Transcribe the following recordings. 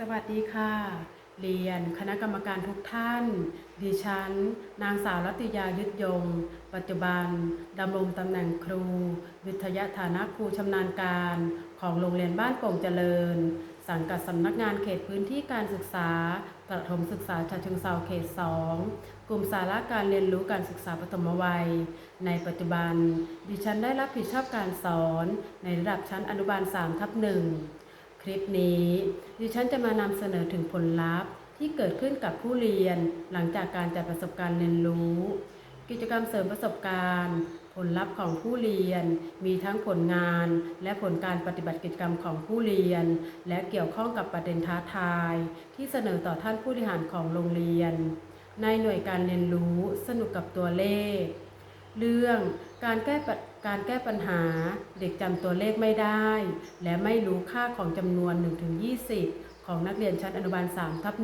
สวัสดีค่ะ เรียนคณะกรรมการทุกท่าน ดิฉัน นางสาวรัติยายุทธยง ปัจจุบันดำรงตำแหน่งครู วิทยาฐานะครูชำนาญการ ของโรงเรียนบ้านโป่งเจริญ สังกัดสำนักงานเขตพื้นที่การศึกษาประถมศึกษาชาเชิงเซาเขต 2 กลุ่มสาระการเรียนรู้การศึกษาปฐมวัย ในปัจจุบัน ดิฉันได้รับผิดชอบการสอน ในระดับชั้นอนุบาล3ทับหนึ่ง คลิปนี้ดิฉันจะมานำเสนอถึงผลลัพธ์ ที่เกิดขึ้นกับผู้เรียนหลังจากการจัดประสบการณ์เรียนรู้ กิจกรรมเสริมประสบการณ์ ผลลัพธ์ของผู้เรียน มีทั้งผลงาน และผลการปฏิบัติกิจกรรมของผู้เรียน และเกี่ยวข้องกับประเด็นท้าทาย ที่เสนอต่อท่านผู้บริหารของโรงเรียน ในหน่วยการเรียนรู้สนุกกับตัวเลข เรื่องการแก้ปะการแก้ปัญหาเด็กจำตัวเลขไม่ได้ และไม่รู้ค่าของจำนวน 1-20 ของนักเรียนชั้นอนุบาล3ทับ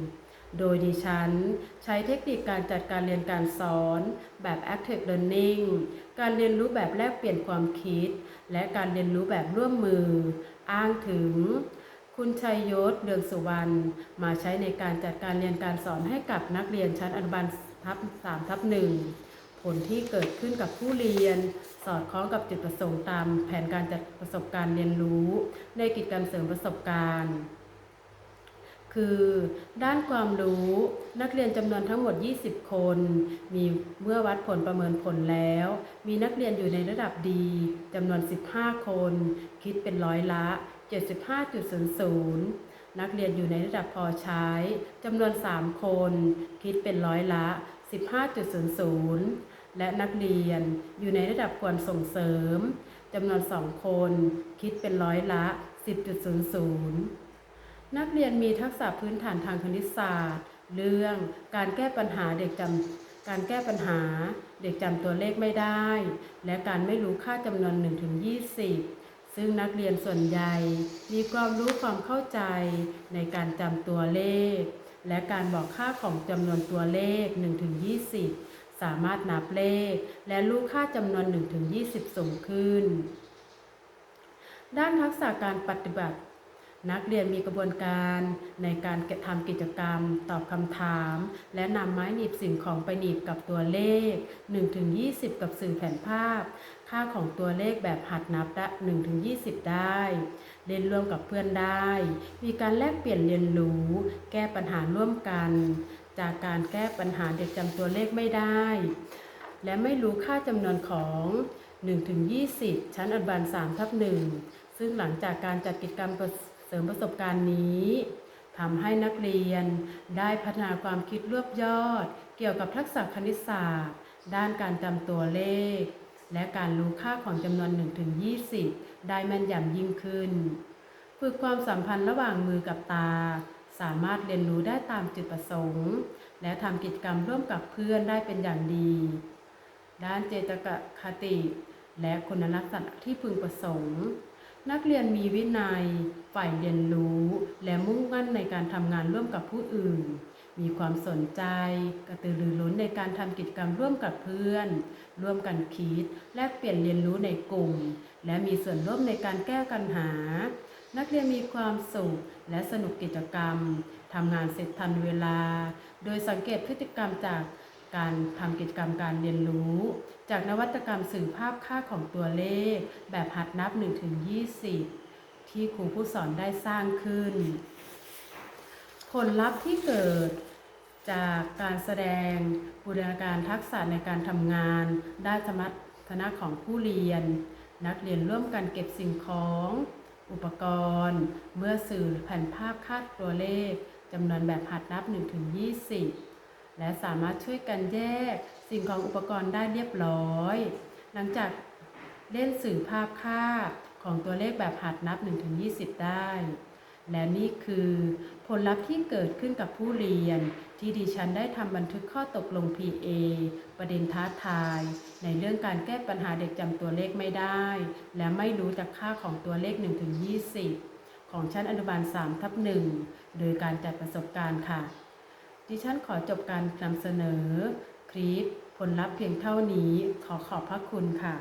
1โดยดิฉันใช้เทคนิคการจัดการเรียนการสอนแบบ Active Learning การเรียนรู้แบบแลกเปลี่ยนความคิด และการเรียนรู้แบบร่วมมือ อ้างถึง คุณชัยยศเดืองสุวรรณมาใช้ในการจัดการเรียนการสอนให้กับนักเรียนชั้นอนุบาลทับ3ทับ1 ผลที่เกิดขึ้นกับผู้เรียน สอดคล้องกับจุดประสงค์ตามแผนการจัดประสบการณ์เรียนรู้ ในกิจกรรมเสริมประสบการณ์ คือด้านความรู้นักเรียนจำนวนทั้งหมด 20 คน มีเมื่อวัดผลประเมินผลแล้ว มีนักเรียนอยู่ในระดับดีจำนวน 15 คน คิดเป็นร้อยละ 75.00นักเรียนอยู่ในระดับพอใช้จำนวน 3 คน คิดเป็นร้อยละ 15.00 และนักเรียนอยู่ในระดับควรส่งเสริมจำนวน 2 คนคิดเป็นร้อยละ 10.00 นักเรียนมีทักษะพื้นฐานทางคณิตศาสตร์ เรื่องการแก้ปัญหาเด็กจำการแก้ปัญหาเด็กจำตัวเลขไม่ได้ และการไม่รู้ค่าจำนวน 1-20 ซึ่งนักเรียนส่วนใหญ่มีความรู้ความเข้าใจในการจำตัวเลข และการบอกค่าของจำนวนตัวเลข 1-20 สามารถนับเลข และรู้ค่าจำนวน 1-20ส่งขึ้น ด้านทักษะการปฏิบัติ นักเรียนมีกระบวนการในการทำกิจกรรม ตอบคำถาม และนำไม้หนีบสิ่งของไปหนีบกับตัวเลข 1-20 กับสื่อแผนภาพ ค่าของตัวเลขแบบหัดนับได้1-20 ได้ เรียนร่วมกับเพื่อนได้ มีการแลกเปลี่ยนเรียนรู้ แก้ปัญหาร่วมกัน จากการแก้ปัญหาเด็กจำตัวเลขไม่ได้ และไม่รู้ค่าจำนวนของ 1-20 ชั้นอนุบาล3ทับ1ซึ่งหลังจากการจัดกิจกรรม เสริมประสบการณ์นี้ทำให้นักเรียนได้พัฒนาความคิดรวบยอด เกี่ยวกับทักษะคณิตศาสตร์ ด้านการจำตัวเลข และการรู้ค่าของจำนวน 1-20 ได้แม่นยำยิ่งขึ้น ฝึกความสัมพันธ์ระหว่างมือกับตา สามารถเรียนรู้ได้ตามจุดประสงค์ และทำกิจกรรมร่วมกับเพื่อนได้เป็นอย่างดี ด้านเจตกะคติ และคุณลักษณะที่พึงประสงค์ นักเรียนมีวินัย ฝ่ายเรียนรู้ และมุ่งมั่นในการทำงานร่วมกับผู้อื่น มีความสนใจ กระตือรือร้นในการทำกิจกรรมร่วมกับเพื่อน ร่วมกันคิด แลกเปลี่ยนเรียนรู้ในกลุ่ม และมีส่วนร่วมในการแก้ปัญหา นักเรียนมีความสุขและสนุกกิจกรรม ทำงานเสร็จทันเวลา โดยสังเกตพฤติกรรมจากการทำกิจกรรมการเรียนรู้ จากนวัตกรรมสื่อภาพค่าของตัวเลข แบบหัดนับ 1-20 ที่ครูผู้สอนได้สร้างขึ้น ผลลัพธ์ที่เกิดจากการแสดงบูรณาการทักษะในการทำงาน ด้านสมรรถนะของผู้เรียน นักเรียนร่วมกันเก็บสิ่งของ อุปกรณ์ เมื่อสื่อแผ่นภาพคาดตัวเลขจำนวนแบบหัดนับ 1-20 และสามารถช่วยกันแยกสิ่งของอุปกรณ์ได้เรียบร้อย หลังจากเล่นสื่อภาพคาดของตัวเลขแบบหัดนับ 1-20 ได้ และนี่คือผลลัพธ์ที่เกิดขึ้นกับผู้เรียน ที่ดิฉันได้ทำบันทึกข้อตกลง PA ประเด็นท้าทาย ในเรื่องการแก้ปัญหาเด็กจำตัวเลขไม่ได้ และไม่รู้จักค่าของตัวเลข 1-20 ของชั้นอนุบาล3ทับ1โดยการจัดประสบการณ์ค่ะ ดิฉันขอจบการนำเสนอ คลิปผลลัพธ์เพียงเท่านี้ ขอขอบพระคุณค่ะ